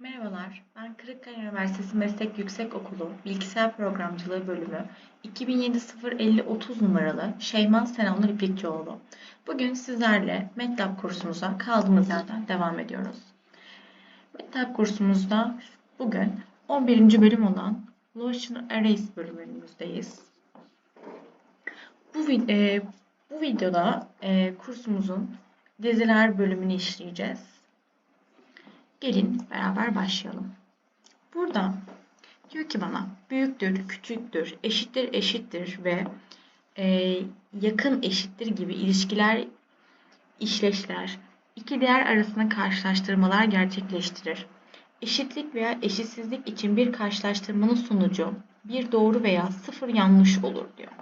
Merhabalar, ben Kırıkkale Üniversitesi Meslek Yüksekokulu Bilgisayar Programcılığı Bölümü 2007-050-30 numaralı Şeyma Senanur İplikçioğlu. Bugün sizlerle MATLAB kursumuza kaldığımız yerden devam ediyoruz. MATLAB kursumuzda bugün 11. bölüm olan Lotion Arrays bölümümüzdeyiz. Bu, e, bu videoda e, kursumuzun diziler bölümünü işleyeceğiz. Gelin beraber başlayalım. Burada diyor ki bana büyüktür, küçüktür, eşittir, eşittir ve e, yakın eşittir gibi ilişkiler, işleşler, iki değer arasında karşılaştırmalar gerçekleştirir. Eşitlik veya eşitsizlik için bir karşılaştırmanın sonucu bir doğru veya sıfır yanlış olur diyor.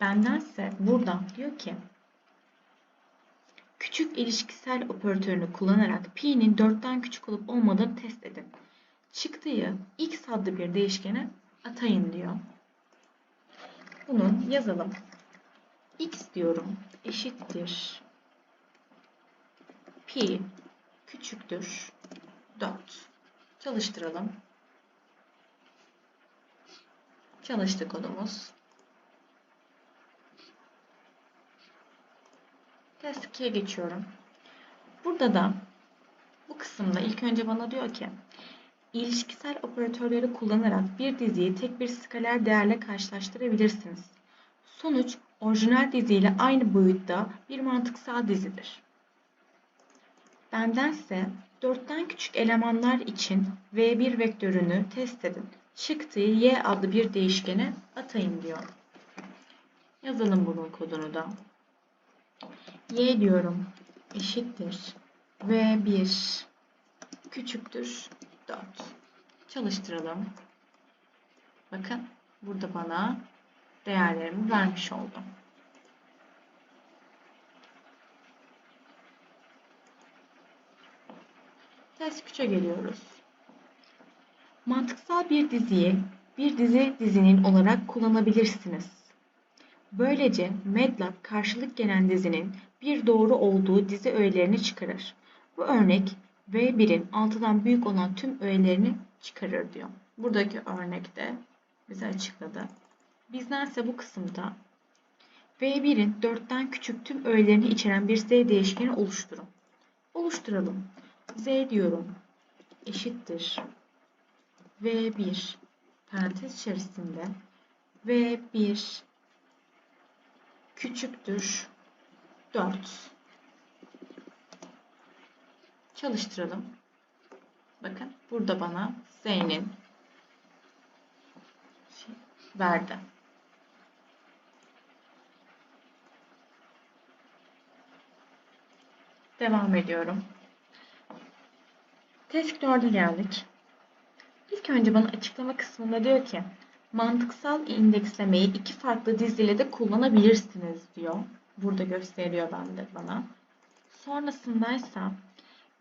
Bendense burada diyor ki Küçük ilişkisel operatörünü kullanarak pi'nin 4'ten küçük olup olmadığını test edin. Çıktığı x adlı bir değişkene atayın diyor. Bunu yazalım. x diyorum eşittir pi küçüktür 4. Çalıştıralım. Çalıştı kodumuz. Test 2'ye geçiyorum. Burada da bu kısımda ilk önce bana diyor ki ilişkisel operatörleri kullanarak bir diziyi tek bir skaler değerle karşılaştırabilirsiniz. Sonuç orijinal diziyle aynı boyutta bir mantıksal dizidir. Bendense 4'ten küçük elemanlar için V1 vektörünü test edin. Çıktığı Y adlı bir değişkene atayın diyor. Yazalım bunun kodunu da y diyorum eşittir v 1 küçüktür 4. Çalıştıralım. Bakın burada bana değerlerimi vermiş oldu. Test 3'e geliyoruz. Mantıksal bir diziyi bir dizi dizinin olarak kullanabilirsiniz. Böylece MATLAB karşılık gelen dizinin bir doğru olduğu dizi öğelerini çıkarır. Bu örnek V1'in 6'dan büyük olan tüm öğelerini çıkarır diyor. Buradaki örnekte bize açıkladı. Bizdense bu kısımda V1'in 4'ten küçük tüm öğelerini içeren bir Z değişkeni oluşturun. Oluşturalım. Z diyorum. Eşittir. V1 parantez içerisinde V1 küçüktür 4. Çalıştıralım. Bakın burada bana Z'nin verdi. Devam ediyorum. Test 4'e geldik. İlk önce bana açıklama kısmında diyor ki mantıksal indekslemeyi iki farklı diziyle de kullanabilirsiniz diyor. Burada gösteriyor bende bana. Sonrasındaysa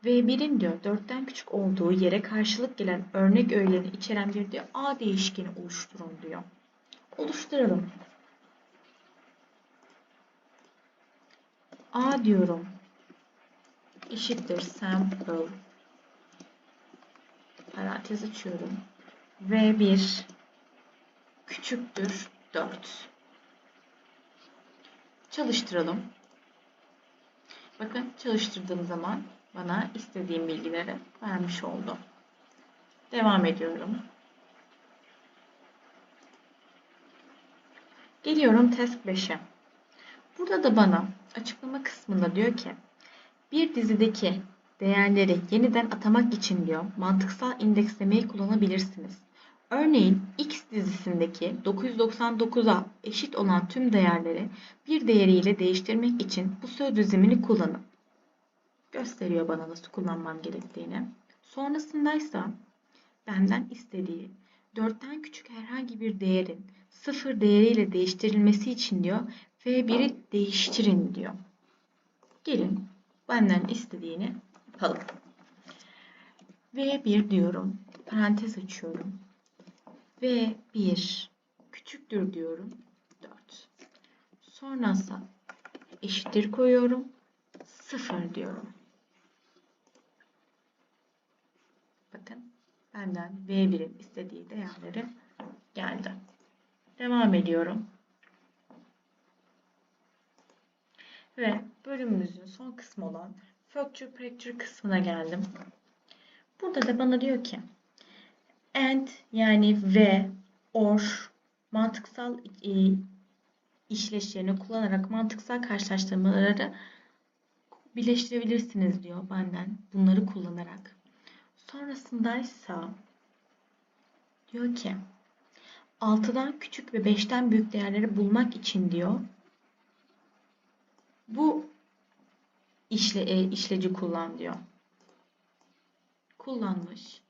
V1'in diyor 4'ten küçük olduğu yere karşılık gelen örnek öğelerini içeren bir diyor A değişkeni oluşturun diyor. Oluşturalım. A diyorum. Eşittir sample parantez açıyorum. V1 küçüktür 4. Çalıştıralım. Bakın çalıştırdığım zaman bana istediğim bilgileri vermiş oldu. Devam ediyorum. Geliyorum test 5'e. Burada da bana açıklama kısmında diyor ki bir dizideki değerleri yeniden atamak için diyor mantıksal indekslemeyi kullanabilirsiniz. Örneğin X dizisindeki 999'a eşit olan tüm değerleri bir değeriyle değiştirmek için bu söz dizimini kullanın. Gösteriyor bana nasıl kullanmam gerektiğini. Sonrasındaysa benden istediği 4'ten küçük herhangi bir değerin 0 değeriyle değiştirilmesi için diyor F1'i değiştirin diyor. Gelin benden istediğini yapalım. V1 diyorum. Parantez açıyorum ve 1 küçüktür diyorum. 4. Sonrası eşittir koyuyorum. 0 diyorum. Bakın benden V1'in istediği değerleri geldi. Devam ediyorum. Ve bölümümüzün son kısmı olan Fracture Fracture kısmına geldim. Burada da bana diyor ki and yani ve or mantıksal e, işleyişlerini kullanarak mantıksal karşılaştırmaları birleştirebilirsiniz diyor benden bunları kullanarak. Sonrasında ise diyor ki 6'dan küçük ve 5'ten büyük değerleri bulmak için diyor bu işle, e, işleci kullan diyor. Kullanmış.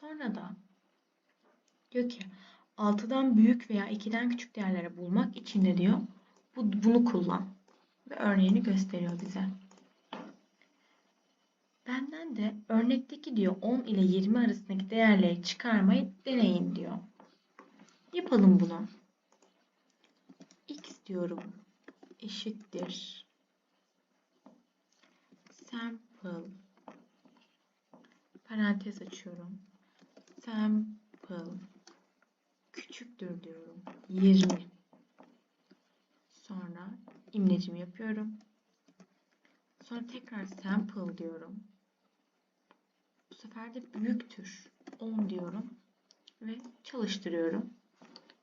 Sonra da diyor ki 6'dan büyük veya 2'den küçük değerleri bulmak için de diyor bu, bunu kullan. Ve örneğini gösteriyor bize. Benden de örnekteki diyor 10 ile 20 arasındaki değerleri çıkarmayı deneyin diyor. Yapalım bunu. X diyorum eşittir sample parantez açıyorum. Sample küçüktür diyorum. 20 sonra imlecimi yapıyorum. Sonra tekrar sample diyorum. Bu sefer de büyüktür. 10 diyorum. Ve çalıştırıyorum.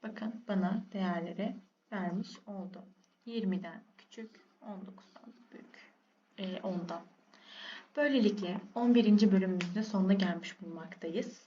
Bakın bana değerleri vermiş oldu. 20'den küçük, 19'dan büyük. E, 10'dan. Böylelikle 11. bölümümüzün sonuna gelmiş bulunmaktayız.